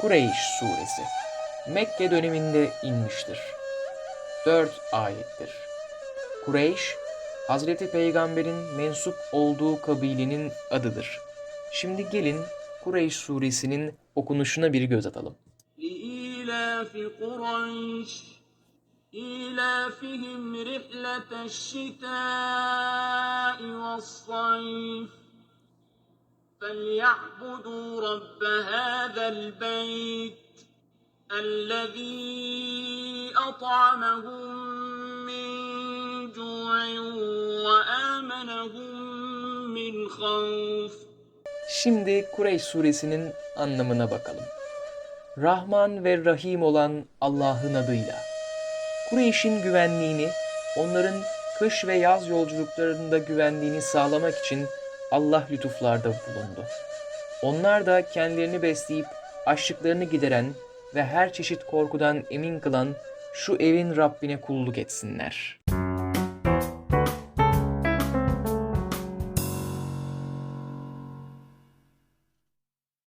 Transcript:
Kureyş Suresi Mekke döneminde inmiştir. 4 ayettir. Kureyş, Hazreti Peygamber'in mensup olduğu kabilenin adıdır. Şimdi gelin Kureyş Suresinin okunuşuna bir göz atalım. İlafi Kureyş İlafihim rihleteş şitai ve فليعبدوا رب هذا البيت الذي أطعمهم من جوع وآمنهم من خوف Şimdi Kureyş suresinin anlamına bakalım. Rahman ve Rahim olan Allah'ın adıyla. Kureyş'in güvenliğini, onların kış ve yaz yolculuklarında güvenliğini sağlamak için Allah lütuflarda bulundu. Onlar da kendilerini besleyip açlıklarını gideren ve her çeşit korkudan emin kılan şu evin Rabbine kulluk etsinler.''